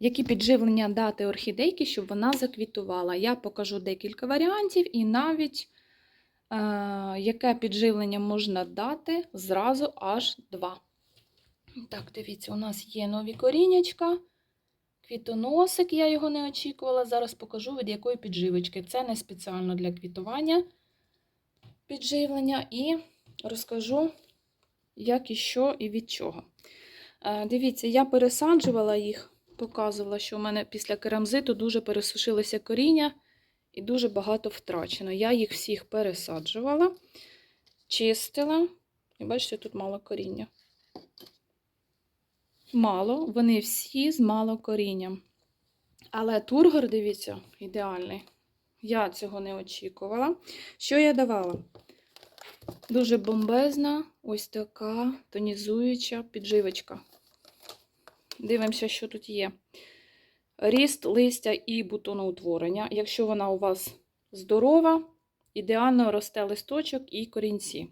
Які підживлення дати орхідейки, щоб вона заквітувала? Я покажу декілька варіантів і навіть е, яке підживлення можна дати зразу аж два. Так, дивіться, у нас є нові корінячка, квітоносик, я його не очікувала. Зараз покажу від якої підживочки. Це не спеціально для квітування підживлення, і розкажу, як і що і від чого. Е, Дивіться, я пересаджувала їх, показувала, що у мене після керамзиту дуже пересушилося коріння і дуже багато втрачено. Я їх всіх пересаджувала, чистила. І бачите, тут мало коріння. Мало, вони всі з мало корінням. Але тургор, дивіться, ідеальний. Я цього не очікувала. Що я давала? Дуже бомбезна, ось така тонізуюча підживочка. Дивимося, що тут є. Ріст листя і бутоноутворення. Якщо вона у вас здорова, ідеально росте листочок і корінці.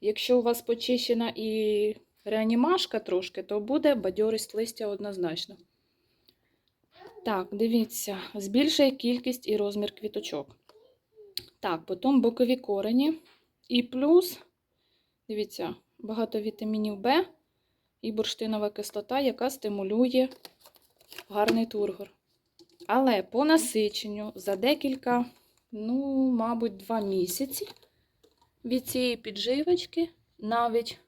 Якщо у вас почищена і реанімашка трошки, то буде бадьорість листя однозначно. Так, дивіться, збільшує кількість і розмір квіточок. Так, потім бокові корені. І плюс, дивіться, багато вітамінів В і бурштинова кислота, яка стимулює гарний тургор. Але по насиченню за декілька, ну, мабуть, два місяці від цієї підживочки навіть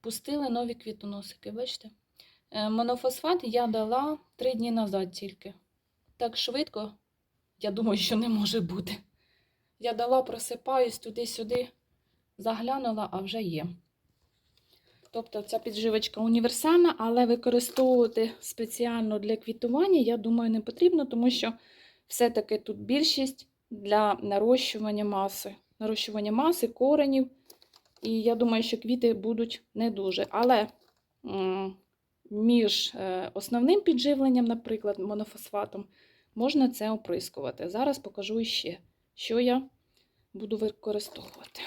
пустили нові квітоносики. Бачите? Е, Монофосфат я дала три дні назад тільки. Так швидко, я думаю, що не може бути. Я дала, просипаюсь туди-сюди, заглянула, а вже є. Тобто ця підживочка універсальна, але використовувати спеціально для квітування, я думаю, не потрібно, тому що все-таки тут більшість для нарощування маси. Нарощування маси, коренів. І я думаю, що квіти будуть не дуже. Але між е, основним підживленням, наприклад, монофосфатом, можна це оприскувати. Зараз покажу ще, що я буду використовувати.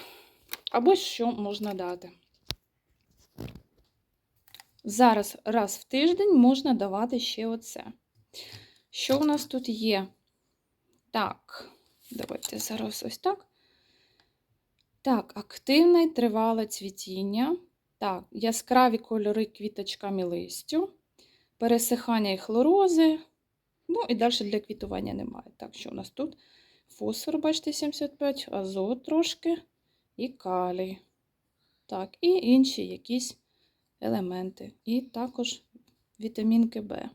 Або що можна дати. Зараз раз в тиждень можна давати ще оце. Що у нас тут є? Так, давайте зараз ось так. Так, активне і тривале цвітіння. Так, яскраві кольори квіточками листю, пересихання і хлорози. Ну і далі для квітування немає. Так, що у нас тут? Фосфор, бачите, 75, азот трошки і калій. Так, і інші якісь елементи. І також вітамінки В.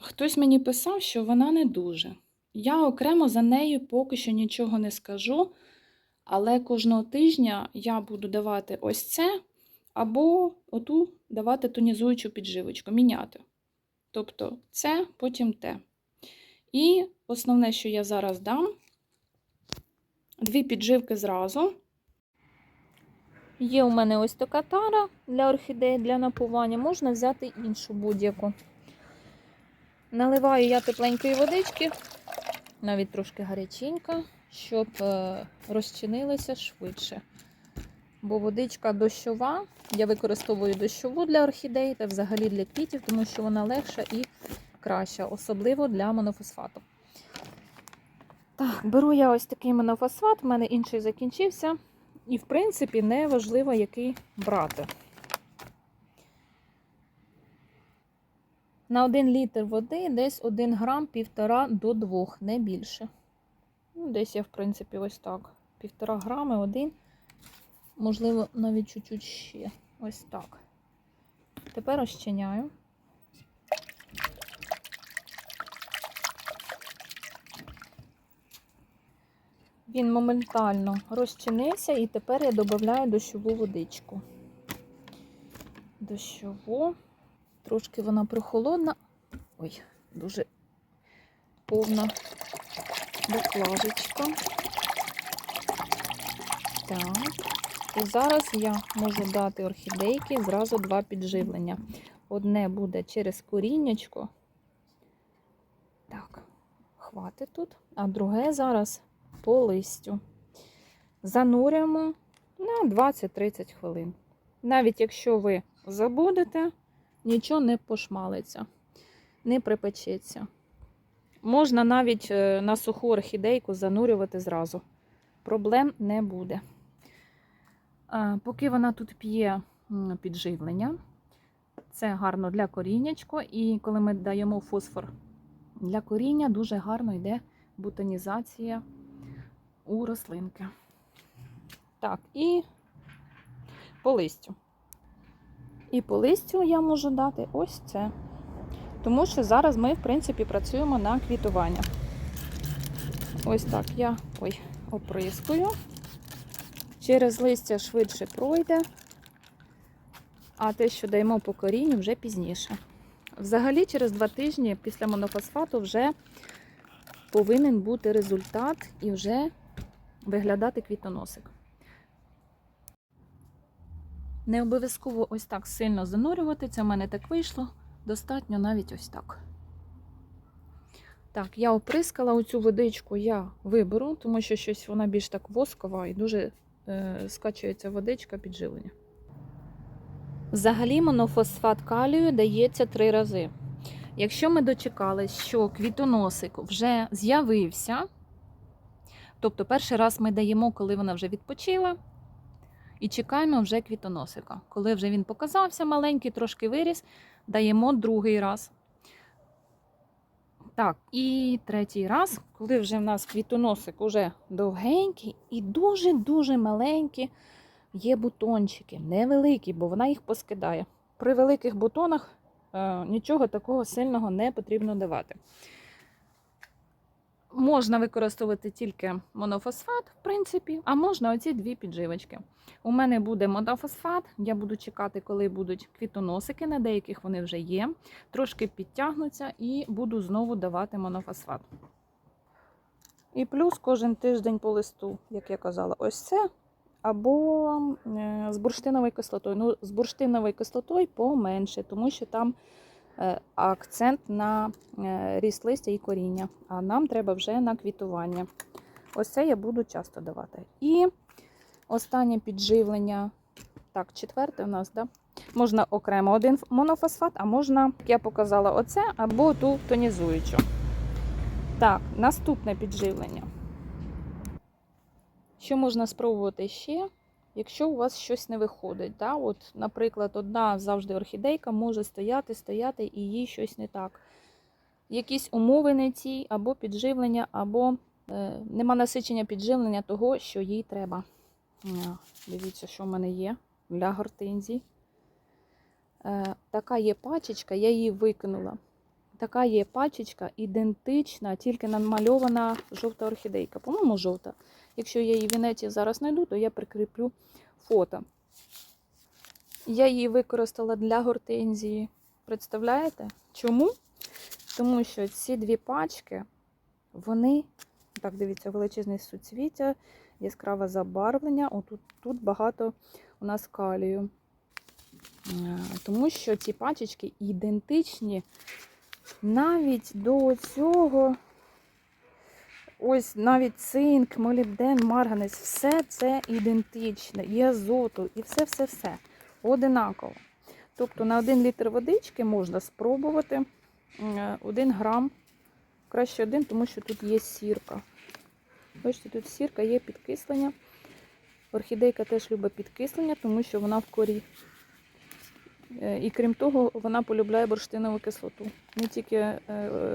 Хтось мені писав, що вона не дуже. Я окремо за нею поки що нічого не скажу, але кожного тижня я буду давати ось це, або оту давати тонізуючу підживочку, міняти. Тобто це, потім те. І основне, що я зараз дам, дві підживки зразу. Є у мене ось така тара для орхідеї, для напування. Можна взяти іншу будь-яку. Наливаю я тепленької водички, навіть трошки гаряченька, щоб е, розчинилося швидше. Бо водичка дощова, я використовую дощову для орхідей та взагалі для квітів, тому що вона легша і краща, особливо для монофосфату. Так, беру я ось такий монофосфат, в мене інший закінчився. І, в принципі, не важливо, який брати. На 1 літр води десь 1 грам 1,5 до 2, не більше. Ну, Десь я, в принципі, ось так. 1,5 грами, 1, можливо, навіть чуть-чуть ще. Ось так. Тепер розчиняю. Він моментально розчинився, і тепер я додаю дощову водичку. Дощову. Трошки вона прохолодна. Ой, дуже повна баклажечка. Так. І зараз я можу дати орхідейки зразу два підживлення. Одне буде через коріннячко. Так, хватить тут. А друге зараз по листю. Занурюємо на 20-30 хвилин. Навіть якщо ви забудете, нічого не пошмалиться, не припечеться. Можна навіть е, на суху орхідейку занурювати зразу. Проблем не буде. Е, Поки вона тут п'є підживлення, це гарно для коріннячко, і коли ми даємо фосфор для коріння, дуже гарно йде бутонізація у рослинки. Так, і по листю. І по листю я можу дати ось це. Тому що зараз ми, в принципі, працюємо на квітування. Ось так я ой, оприскую. Через листя швидше пройде, а те, що даємо по корінню, вже пізніше. Взагалі, через два тижні після монофосфату вже повинен бути результат і вже виглядати квітоносик. Не обов'язково ось так сильно занурювати, це в мене так вийшло. Достатньо навіть ось так. Так, я оприскала оцю водичку, я виберу, тому що щось вона більш так воскова і дуже е, скачується водичка підживлення. Взагалі монофосфат калію дається три рази. Якщо ми дочекались, що квітоносик вже з'явився, тобто перший раз ми даємо, коли вона вже відпочила, і чекаємо вже квітоносика. Коли вже він показався маленький, трошки виріс, даємо другий раз. Так, і третій раз, коли вже в нас квітоносик уже довгенький і дуже-дуже маленькі є бутончики. Невеликі, бо вона їх поскидає. При великих бутонах е, нічого такого сильного не потрібно давати. Можна використовувати тільки монофосфат, в принципі, а можна оці дві підживочки. У мене буде монофосфат, я буду чекати, коли будуть квітоносики, на деяких вони вже є. Трошки підтягнуться і буду знову давати монофосфат. І плюс кожен тиждень по листу, як я казала, ось це. Або е, з бурштиновою кислотою. Ну, з бурштиновою кислотою поменше, тому що там акцент на е, ріст листя і коріння. А нам треба вже на квітування. Ось це я буду часто давати. І останнє підживлення. Так, четверте у нас, да? Можна окремо один монофосфат, а можна, як я показала, оце або ту тонізуючу. Так, наступне підживлення. Що можна спробувати ще, якщо у вас щось не виходить? Да? От, Наприклад, одна завжди орхідейка може стояти, стояти і їй щось не так. Якісь умови не ті, або підживлення, або е, нема насичення підживлення того, що їй треба. Дивіться, що в мене є для гортензій. Е, така є пачечка, я її викинула. Така є пачечка ідентична, тільки намальована жовта орхідейка. По-моєму, жовта. Якщо я її в інеті зараз знайду, то я прикріплю фото. Я її використала для гортензії. Представляєте? Чому? Тому що ці дві пачки, вони, так, дивіться, величезне суцвіття, яскраве забарвлення. Отут тут багато у нас калію. Е, Тому що ці пачечки ідентичні навіть до цього. Ось навіть цинк, молібден, марганець, все це ідентичне, і азоту, і все-все-все одинаково. Тобто на 1 літр водички можна спробувати 1 грам, краще один, тому що тут є сірка. Бачите, тут сірка, є підкислення. Орхідейка теж любить підкислення, тому що вона в корі. Е, І крім того, вона полюбляє бурштинову кислоту. Не тільки е,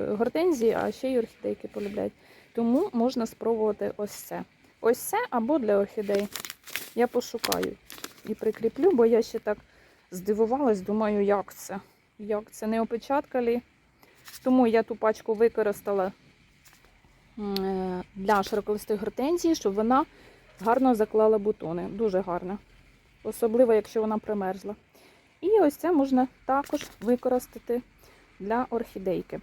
гортензії, а ще й орхідейки полюбляють. Тому можна спробувати ось це. Ось це або для орхідей. Я пошукаю і прикріплю, бо я ще так здивувалась, думаю, як це. Як це не опечаткалі. Тому я ту пачку використала е, для широколистої гортензії, щоб вона гарно заклала бутони. Дуже гарно. Особливо, якщо вона примерзла. І ось це можна також використати для орхідейки.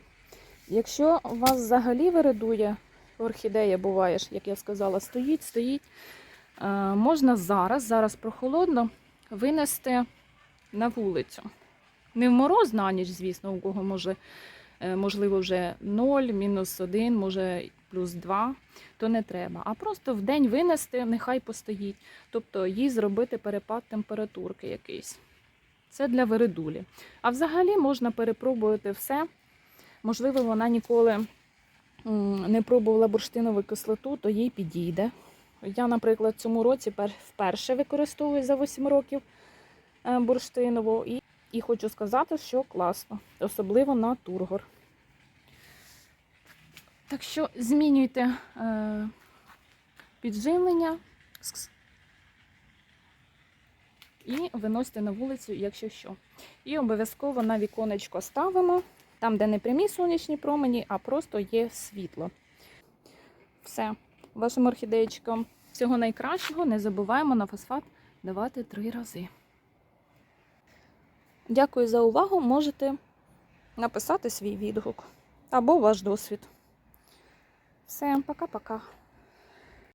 Якщо вас взагалі виридує орхідея, буває, як я сказала, стоїть, стоїть, е, можна зараз, зараз прохолодно, винести на вулицю. Не в мороз на ніч, звісно, у кого може, е, можливо, вже 0, мінус 1, може плюс 2, то не треба. А просто в день винести, нехай постоїть. Тобто їй зробити перепад температурки якийсь. Це для вередулі. А взагалі можна перепробувати все. Можливо, вона ніколи не пробувала бурштинову кислоту, то їй підійде. Я, наприклад, цьому році вперше використовую за 8 років е, бурштинову і, і хочу сказати, що класно, особливо на тургор. Так що змінюйте е, підживлення. І виносьте на вулицю, якщо що. І обов'язково на віконечко ставимо, там, де не прямі сонячні промені, а просто є світло. Все, вашим орхідеєчкам всього найкращого. Не забуваємо на фосфат давати три рази. Дякую за увагу. Можете написати свій відгук або ваш досвід. Все, пока-пока.